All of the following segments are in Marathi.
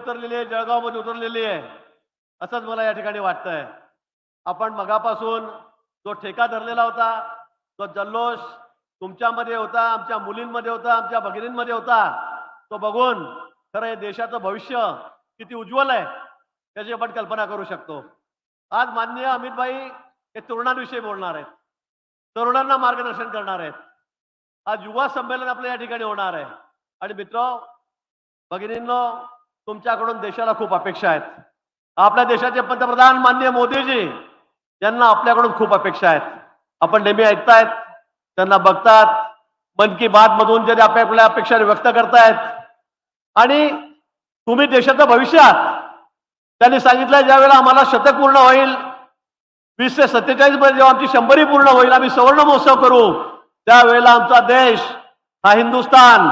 उतरलेली आहे जळगावमध्ये उतरलेली आहे. असंच मला या ठिकाणी वाटतंय. आपण मगापासून जो ठेका धरलेला होता तो जल्लोष तुमच्यामध्ये होता आमच्या मुलींमध्ये होता आमच्या भगिनींमध्ये होता. तो बघून खरं हे देशाचं भविष्य किती उज्ज्वल आहे त्याची आपण कल्पना करू शकतो. आज माननीय अमितभाई हे तरुणांविषयी बोलणार आहेत. तरुणांना मार्गदर्शन करणार आहेत. आज युवा संमेलन आपल्या या ठिकाणी होणार आहे. आणि मित्र भगिनींनो तुमच्याकडून देशाला खूप अपेक्षा आहेत. आपल्या देशाचे पंतप्रधान माननीय मोदीजी यांना आपल्याकडून खूप अपेक्षा आहेत. आपण नेहमी ऐकतायत त्यांना बघतात. मन की बात मधून जरी आपल्या अपेक्षा व्यक्त करतायत. आणि तुम्ही देशाचं भविष्य आहात त्यांनी सांगितलं ज्यावेळेला आम्हाला शतक पूर्ण होईल वीसशे सत्तेचाळीसमध्ये जेव्हा आमची शंभरी पूर्ण होईल आम्ही सुवर्ण महोत्सव करू त्यावेळेला आमचा देश हा हिंदुस्तान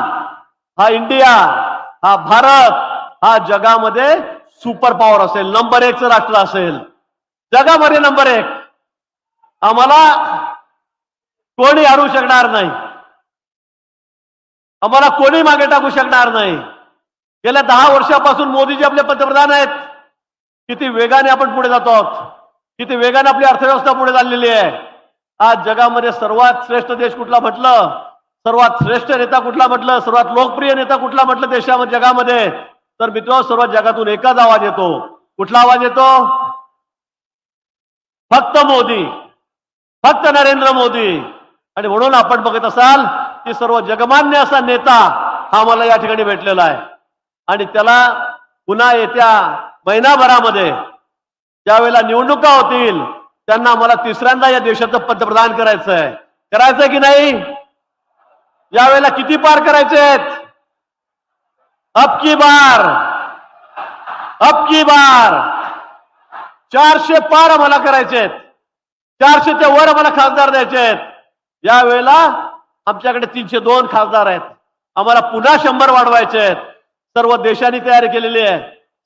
हा इंडिया हा भारत हा जगामध्ये सुपर पॉवर असेल. नंबर एकचं राष्ट्र असेल. जगामध्ये नंबर एक. आम्हाला कोणी हरू शकणार नाही. आम्हाला कोणी मागे टाकू शकणार नाही. गेल्या दहा वर्षापासून मोदीजी आपले पंतप्रधान आहेत. किती वेगाने आपण पुढे जातो आहोत. किती वेगाने आपली अर्थव्यवस्था पुढे चाललेली आहे. आज जगामध्ये सर्वात श्रेष्ठ देश कुठला म्हटलं? सर्वात श्रेष्ठ नेता कुठला म्हटलं? सर्वात लोकप्रिय नेता कुठला म्हटलं देशामध्ये जगामध्ये? तर मित्र सर्व जगातून एकच आवाज येतो. कुठला आवाज येतो? फक्त मोदी. फक्त नरेंद्र मोदी. आणि म्हणून आपण बघत असाल की सर्व जगमान्य असा नेता हा मला या ठिकाणी भेटलेला आहे. आणि त्याला पुन्हा येत्या महिनाभरामध्ये ज्यावेळेला निवडणुका होतील त्यांना मला तिसऱ्यांदा या देशाचं पंतप्रधान करायचं आहे करायचंय की नाही? यावेळेला किती पार करायचे आहेत अब की बार। अब की बार। चारशे पार आम्हाला करायचे चारशे ते वर आम्हाला खासदार द्यायचे आहेत. या वेळेला आमच्याकडे तीनशे दोन खासदार आहेत. आम्हाला पुन्हा शंभर वाढवायचे आहेत. सर्व देशांनी तयारी केलेली आहे.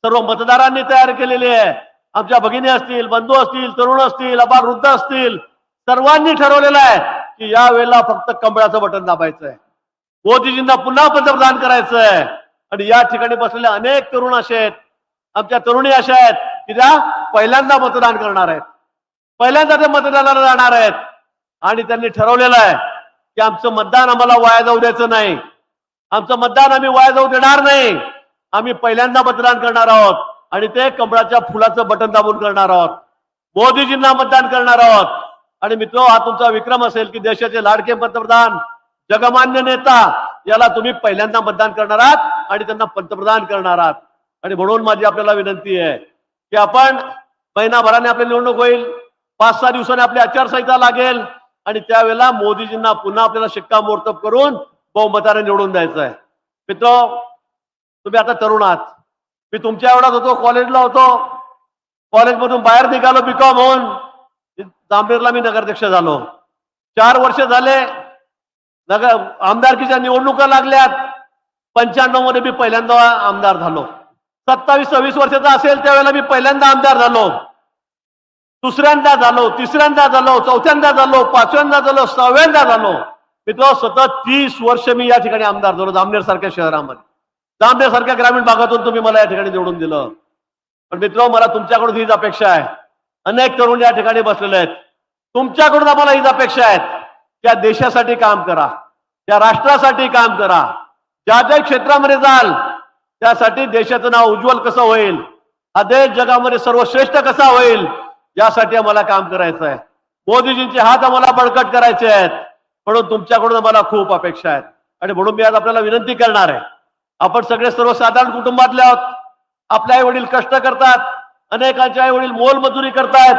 सर्व मतदारांनी तयार केलेली आहे. आमच्या भगिनी असतील बंधू असतील तरुण असतील अपार वृद्ध असतील सर्वांनी ठरवलेलं आहे की या वेळेला फक्त कमळाचं बटन दाबायचं आहे मोदीजींना पुन्हा पंतप्रधान करायचं आहे आणि या ठिकाणी बसलेले अनेक तरुण असे आहेत. आमच्या तरुणी अशा आहेत की त्या पहिल्यांदा मतदान करणार आहेत. पहिल्यांदा ते मतदानाला जाणार आहेत. आणि त्यांनी ठरवलेलं आहे की आमचं मतदान आम्हाला वाया जाऊ द्यायचं नाही. आमचं मतदान आम्ही वाया जाऊ देणार नाही. आम्ही पहिल्यांदा मतदान करणार आहोत. आणि ते कमळाच्या फुलाचं बटन दाबून करणार आहोत. मोदीजींना मतदान करणार आहोत. आणि मित्र हा तुमचा विक्रम असेल की देशाचे लाडके पंतप्रधान जगमान्य नेता याला तुम्ही पहिल्यांदा मतदान करणार आहात. आणि त्यांना पंतप्रधान करणार आहात. आणि म्हणून माझी आपल्याला विनंती आहे की आपण महिनाभराने आपली निवडणूक होईल पाच सहा दिवसांनी आपली आचारसंहिता लागेल आणि त्यावेळेला मोदीजींना पुन्हा आपल्याला शिक्कामोर्तब करून बहुमताने निवडून द्यायचं आहे. मित्र तुम्ही आता तरुण आहात. मी तुमच्या एवढाच होतो कॉलेजला होतो. कॉलेजमधून बाहेर निघालो बीकॉम होऊन. जांभीरला मी नगराध्यक्ष झालो. चार वर्ष झाले नगर आमदारकीच्या निवडणुका लागल्यात. पंच्याण्णवमध्ये मी पहिल्यांदा आमदार झालो. सत्तावीस सव्वीस वर्षाचा असेल त्यावेळेला मी पहिल्यांदा आमदार झालो. दुसऱ्यांदा झालो तिसऱ्यांदा झालो चौथ्यांदा झालो पाचव्यांदा झालो सहाव्यांदा झालो. मित्र सतत तीस वर्ष मी या ठिकाणी आमदार झालो जामनेर सारख्या शहरामध्ये. जामनेर सारख्या ग्रामीण भागातून तुम्ही मला या ठिकाणी निवडून दिलं. पण मित्र मला तुमच्याकडून हीच अपेक्षा आहे. अनेक तरुण या ठिकाणी बसलेले आहेत. तुमच्याकडून आम्हाला हीच अपेक्षा आहेत. त्या देशासाठी काम करा. त्या राष्ट्रासाठी काम करा. ज्या ज्या क्षेत्रामध्ये जाल त्यासाठी देशाचं नाव उज्ज्वल कसं होईल? हा देश जगामध्ये सर्वश्रेष्ठ कसा होईल? यासाठी आम्हाला काम करायचं आहे. मोदीजींचे हात आम्हाला बळकट करायचे आहेत. म्हणून तुमच्याकडून आम्हाला खूप अपेक्षा आहेत. आणि म्हणून मी आज आपल्याला विनंती करणार आहे. आपण सगळे सर्वसाधारण कुटुंबातले आहोत. आपले आई वडील कष्ट करतात. अनेकांचे आई वडील मोलमजुरी करतायत.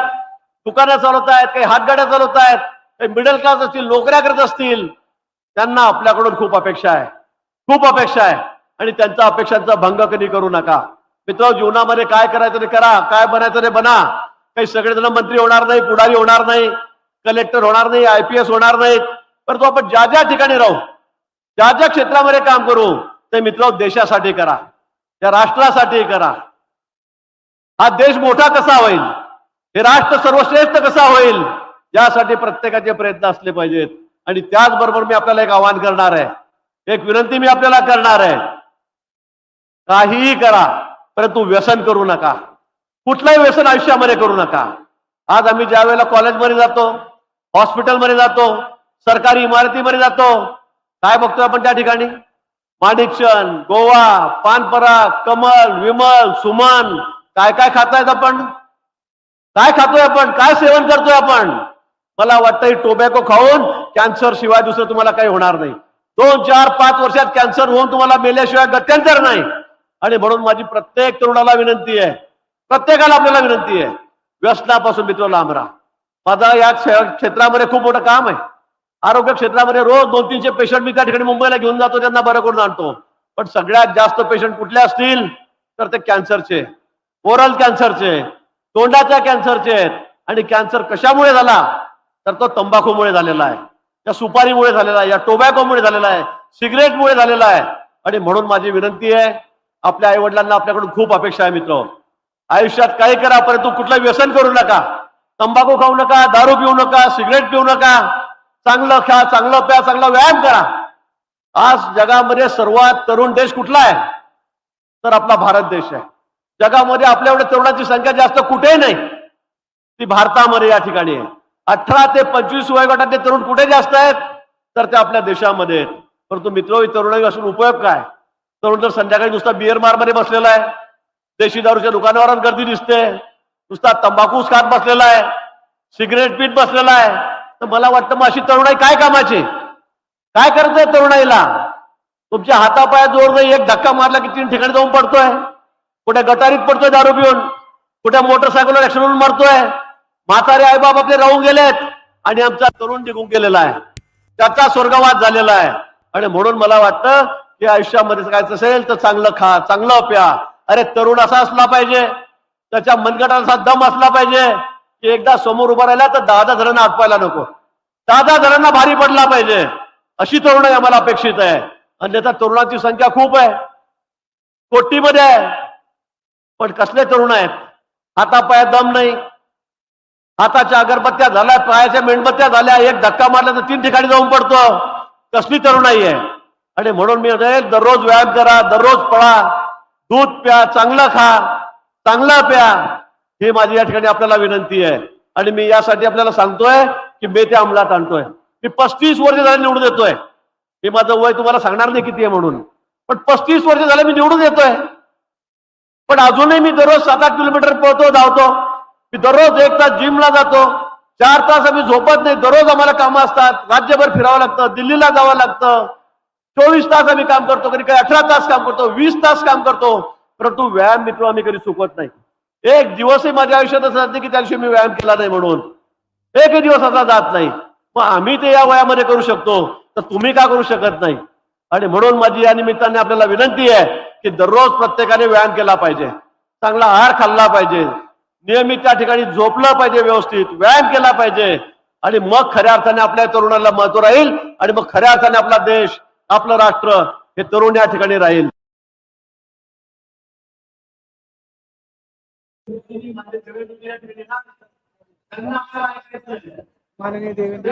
दुकानं चालवतायत काही हातगाड्या चालवत आहेत काही मिडल क्लास असतील नोकऱ्या करत असतील. त्यांना आपल्याकडून खूप अपेक्षा आहे. खूप अपेक्षा आहे. आणि त्यांचा अपेक्षांचा भंग कधी करू नका. मित्र जीवनामध्ये काय करायचं ते करा. काय बनायचं ते बना. काही सगळेजण मंत्री होणार नाही पुढारी होणार नाही कलेक्टर होणार नाही आय पी एस होणार नाहीत परंतु आपण ज्या ज्या ठिकाणी राहू ज्या ज्या क्षेत्रामध्ये काम करू ते मित्र देशासाठी करा. त्या राष्ट्रासाठी करा. हा देश मोठा कसा होईल? हे राष्ट्र सर्वश्रेष्ठ कसा होईल? यासाठी प्रत्येकाचे प्रयत्न असले पाहिजेत. आणि त्याचबरोबर मी आपल्याला एक आवाहन करणार आहे. एक विनंती मी आपल्याला करणार आहे. काहीही करा परंतु व्यसन करू नका. कुठलंही व्यसन आयुष्यामध्ये करू नका. आज आम्ही ज्या वेळेला कॉलेजमध्ये जातो हॉस्पिटलमध्ये जातो सरकारी इमारतीमध्ये जातो काय बघतोय आपण त्या ठिकाणी? माणिकचंद गोवा पानपराग कमल विमल सुमन काय काय खातायत आपण? काय खातोय आपण? काय सेवन करतोय आपण? मला वाटतं टोबॅको खाऊन कॅन्सर शिवाय दुसरं तुम्हाला काही होणार नाही. दोन चार पाच वर्षात कॅन्सर होऊन तुम्हाला मेल्याशिवाय गत्यंतर नाही. आणि म्हणून माझी प्रत्येक तरुणाला विनंती आहे प्रत्येकाला आपल्याला विनंती आहे व्यसनापासून मित्र लांब राहा. माझा या क्षेत्रामध्ये खूप मोठं काम आहे. आरोग्य क्षेत्रामध्ये रोज दोन तीनशे पेशंट मी त्या ठिकाणी मुंबईला घेऊन जातो त्यांना बरं करून आणतो. पण सगळ्यात जास्त पेशंट कुठले असतील तर ते कॅन्सरचे ओरल कॅन्सरचे तोंडाच्या कॅन्सरचे आहेत. आणि कॅन्सर कशामुळे झाला तर तो तंबाखूमुळे झालेला आहे. या सुपारीमुळे झालेला आहे या टोबॅकोमुळे झालेला आहे सिगरेटमुळे झालेला आहे. आणि म्हणून माझी विनंती आहे आपल्या आई वडिलांना आपल्याकडून खूप अपेक्षा आहे मित्र आयुष्यात काही करा परंतु कुठलं व्यसन करू नका. तंबाखू खाऊ नका दारू पिऊ नका सिगरेट पिऊ नका. चांगलं खा चांगलं प्या चांगला व्यायाम करा. आज जगामध्ये सर्वात तरुण देश कुठला आहे? तर आपला भारत देश आहे. जगामध्ये आपल्या एवढ्या तरुणाची संख्या जास्त कुठेही नाही. ती भारतामध्ये या ठिकाणी आहे. अठरा ते पंचवीस वयोगटातले तरुण कुठे जास्त आहेत? तर ते आपल्या देशामध्ये आहेत. परंतु मित्र तरुणाई असून उपयोग काय? तरुण जर संध्याकाळी नुसता बिअर मारमध्ये बसलेला आहे देशी दारूच्या दुकानावर गर्दी दिसते नुसता तंबाखूच खात बसलेला आहे सिगरेट पीत बसलेला आहे तर मला वाटतं मग अशी तरुणाई काय कामाची? काय करतोय तरुणाईला? तुमच्या हातापाया जोर नाही एक धक्का मारला की तीन ठिकाणी जाऊन पडतोय. कुठे गटारीत पडतोय दारू पिऊन कुठे मोटरसायकलवर ऍक्सिडेंट मारतोय. म्हातारे आईबाप आपले राहून गेलेत आणि आमचा तरुण निघून गेलेला आहे. त्याचा स्वर्गवाद झालेला आहे. आणि म्हणून मला वाटतं की आयुष्यामध्ये काय असेल तर चांगलं खा चांगलं प्या. अरे तरुण असा असला पाहिजे. त्याच्या मनगटाचा असा दम असला पाहिजे की एकदा समोर उभा राहिला तर दहा दहा जणांना आटवायला नको. दहा दहा जणांना भारी पडला पाहिजे. अशी तरुणाई आम्हाला अपेक्षित आहे. आणि तरुणांची संख्या खूप आहे. कोटीमध्ये आहे. पण कसले तरुण आहेत? हातापायात दम नाही. हाताच्या अगरबत्त्या झाल्या पायाच्या मेणबत्त्या झाल्या एक धक्का मारला तर तीन ठिकाणी जाऊन पडतो. कसली तरुणाई आहे आणि म्हणून मी दररोज व्यायाम करा दररोज पळा दूध प्या चांगलं खा चांगलं प्या. ही माझी या ठिकाणी आपल्याला विनंती आहे. आणि मी यासाठी आपल्याला सांगतोय की मी ते अंमलात आणतोय. मी पस्तीस वर्ष झाले निवडून येतोय. मी माझं वय तुम्हाला सांगणार नाही किती आहे म्हणून. पण पस्तीस वर्ष झाले मी निवडून येतोय. पण अजूनही मी दररोज सात आठ किलोमीटर पळतो धावतो. मी दररोज एक तास जिमला जातो. चार तास आम्ही झोपत नाही. दररोज आम्हाला कामं असतात. राज्यभर फिरावं लागतं. दिल्लीला जावं लागतं. चोवीस तास आम्ही काम करतो. कधी काही अठरा तास काम करतो. वीस तास काम करतो. परंतु व्यायाम मित्र आम्ही कधी चुकवत नाही. एक दिवसही माझ्या आयुष्यात असं नाही की त्या दिवशी मी व्यायाम केला नाही म्हणून. एकही दिवस असा जात नाही. मग आम्ही ते या वयामध्ये करू शकतो. तर तुम्ही का करू शकत नाही? आणि म्हणून माझी या निमित्ताने आपल्याला विनंती आहे की दररोज प्रत्येकाने व्यायाम केला पाहिजे. चांगला आहार खाल्ला पाहिजे. नियमित त्या ठिकाणी झोपलं पाहिजे व्यवस्थित व्यायाम केला पाहिजे. आणि मग खऱ्या अर्थाने आपल्या तरुणाला महत्त्व राहील आणि मग खऱ्या अर्थाने आपला देश आपलं राष्ट्र हे तरुण या ठिकाणी राहील. माननीय देवेंद्र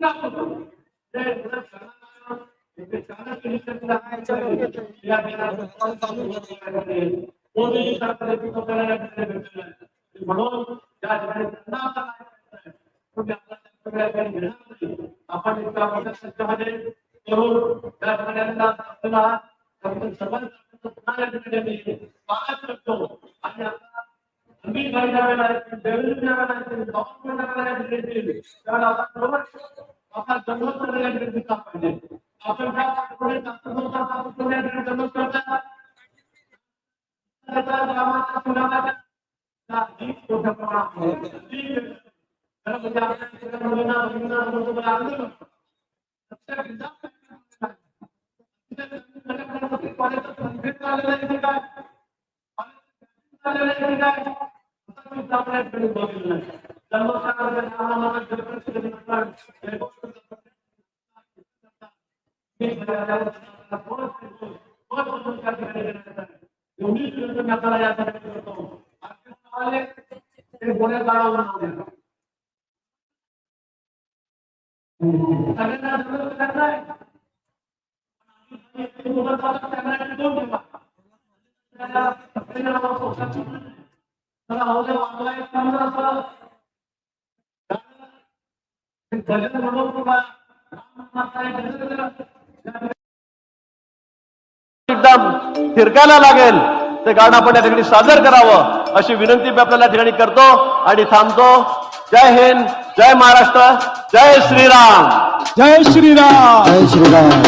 म्हणून या ठिकाणी आपण इतका मोठ्या संख्येमध्ये तरुण त्या ठिकाणी आपल्याला आपण सर्वांना पुन्हा या ठिकाणी स्वागत करतो आणि आता आम्ही काही वेळेला देवेंद्र ज्यावेळेला डॉक्टर ज्यावेळेला भेटतील, त्यावेळेला आपण बरोबर आपला ল্যান্ডের उन्नीस किलोमीटर में चला जाता है तो बोले गाणं आपण या ठिकाणी सादर करावं अशी विनंती मी आपल्याला ठिकाणी करतो. आणि थांबतो. जय हिंद जय महाराष्ट्र जय श्रीराम. जय श्रीराम. जय श्रीराम.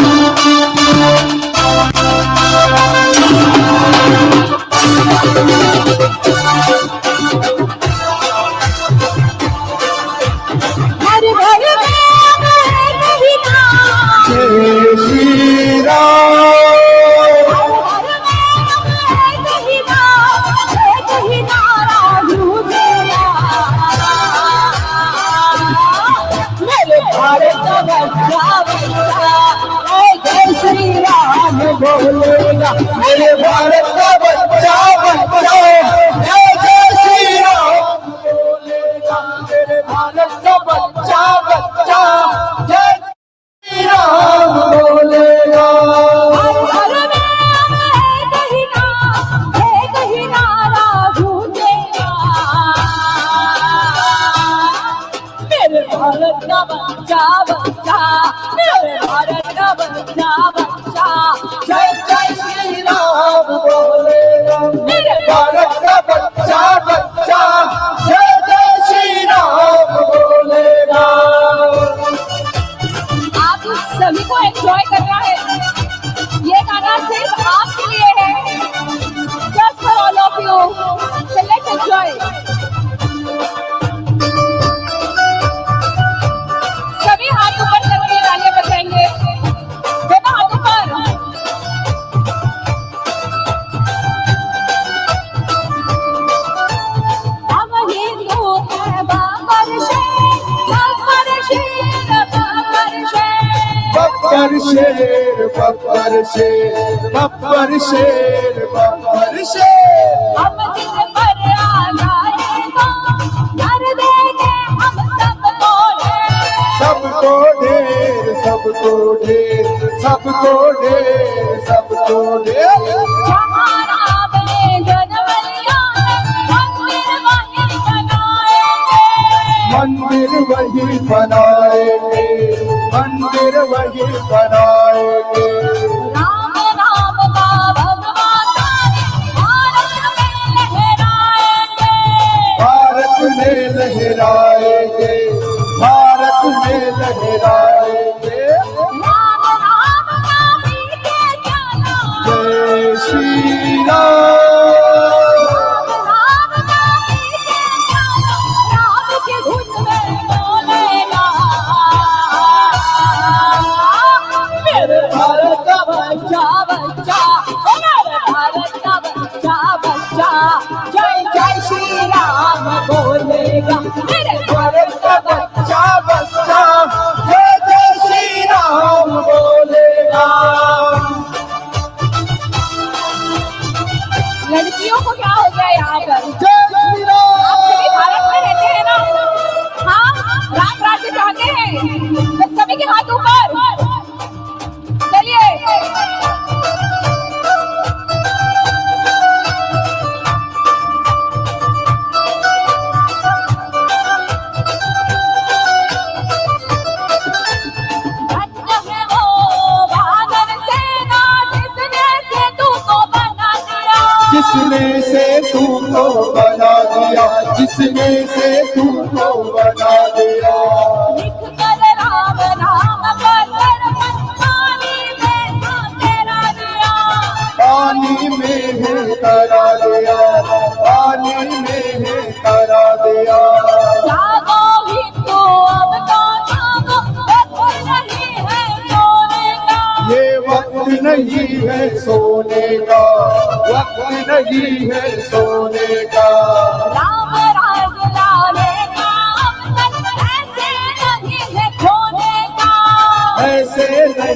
भारत का बच्चा बच्चा বাপ্পার শের বাপ্পার শের বাপ্পার শের বাপ্পার শের हम जिस पर आ जाएगा कर देंगे हम सबको ढेर सबको ढेर सबको ढेर सबको ढेर बनाएंगे मंदिर वही बनाएंगे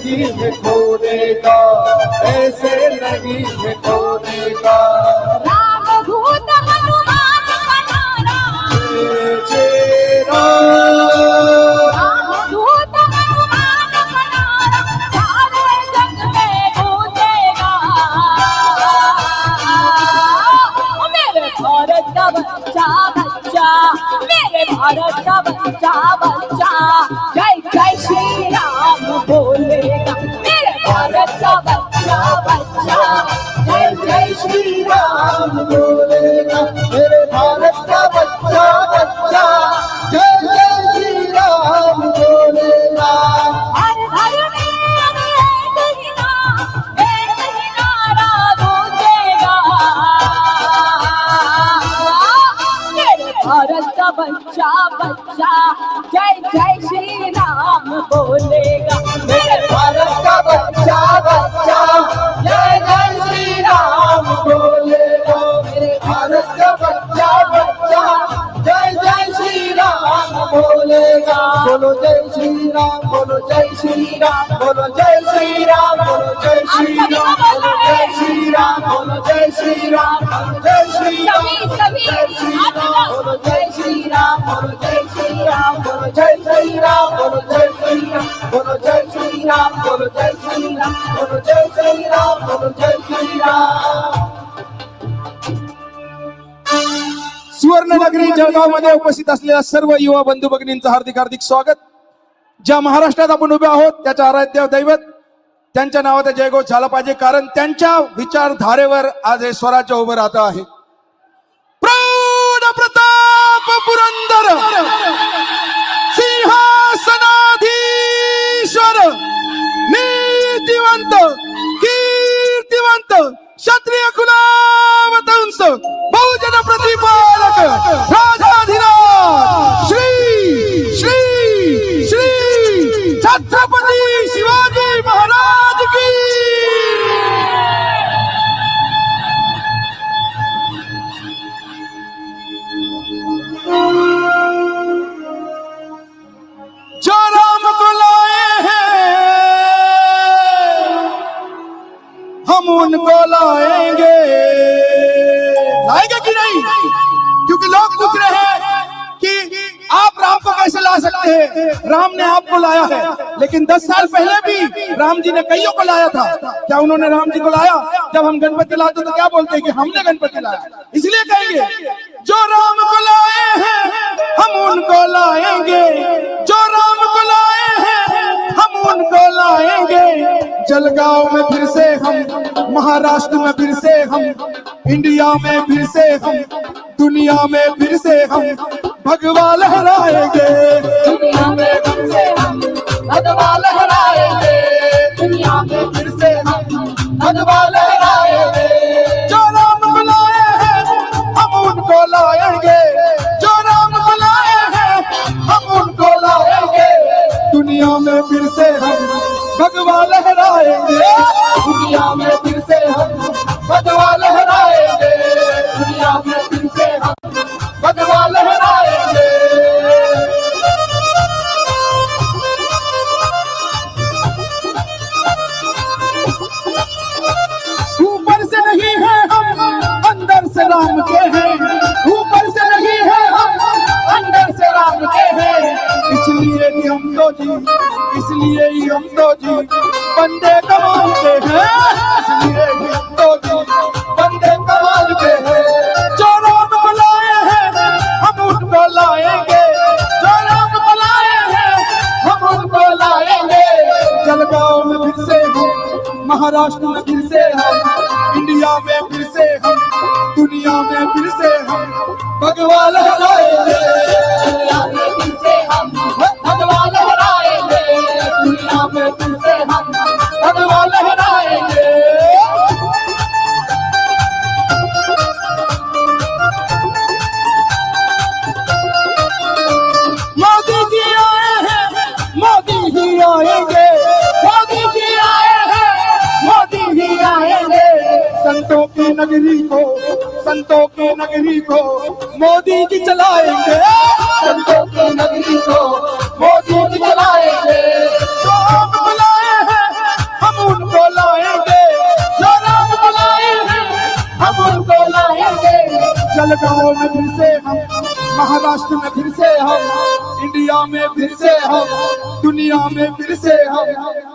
नहीं है खोने का ऐसे नहीं है खोने श्री राम बोलेगा मेरे भारत का बच्चा बच्चा जय जय श्री राम बोलेगा भारत का बच्चा बच्चा जय जय श्री राम बोलेगा। मेरे भारत का बच्चा बच्चा राम बोलेगा बोलो जय श्री राम बोलो जय श्री राम बोलो जय श्री राम बोलो जय श्री राम बोलो जय श्री राम बोलो जय श्री राम बोलो जय श्री राम सभी सभी हाथ लगाओ। बोलो जय श्री राम बोलो जय श्री राम बोलो जय श्री राम बोलो जय श्री राम बोलो जय श्री राम बोलो जय श्री राम बोलो जय श्री सुवर्णनगरी जळगावमध्ये उपस्थित असलेल्या सर्व युवा बंधू भगिनींचं हार्दिक हार्दिक स्वागत. ज्या महाराष्ट्रात आपण उभे आहोत त्याच्या आराध्य दैवत त्यांच्या नावाचा जयघोष झाला पाहिजे कारण त्यांच्या विचारधारेवर आज हे स्वराज्य उभं राहत आहे. प्रौढ प्रताप पुरंदर सिंहासनाधीश्वर नीतिवंत कीर्तिवंत क्षत्रिय कुलावतंस बहुजन प्रतिपालक राजाधिराज! श्री श्री श्री छत्रपती शिवाजी महाराज की! जो राम को लाए हैं। हम उनको लाएंगे। लाएंगे कि नहीं? लोग पूछ रहे हैं कि आप राम को कैसे ला सकते हैं? राम ने आपको लाया है। लेकिन दस साल पहले भी राम जी ने कईयों को लाया था। क्या उन्होंने राम जी को लाया? जब हम गणपति लाते तो क्या बोलते हैं कि हमने गणपति लाया? इसलिए कहेंगे, जो राम को लाए हैं, हम उनको लाएँगे। जो लाएँगे। जलगांव में फिर से हम महाराष्ट्र में फिर से हम इंडिया में फिर से हम दुनिया में फिर से हम भगवा लहराएँगे। दुनिया में फिर से हम भगवा लहराएँगे। दुनिया में फिर से हम भगवा महाराष्ट्र में फिर से हम इंडिया में फिर से हम दुनिया में फिर से हम। भगवान लहराएंगे दुनिया में फिर से हम। संतों की नगरी को मोदी जी चलाएँगे। संतों की नगरी को मोदी जी चलाएँगे। जो हम बुलाए हैं, हम उनको लाएँगे। जो राम बुलाए हैं, हम उनको लाएँगे। जलगांव में फिर से हम, महाराष्ट्र में फिर से हम, इंडिया में फिर से हम, दुनिया में फिर से हम,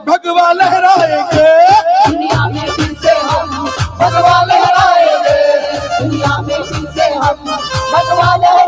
भगवा लहराएँगे। दुनिया में फिर से हम भगवान लहराएँगे। दुनिया में फिर से हम भगवान लहराएंगे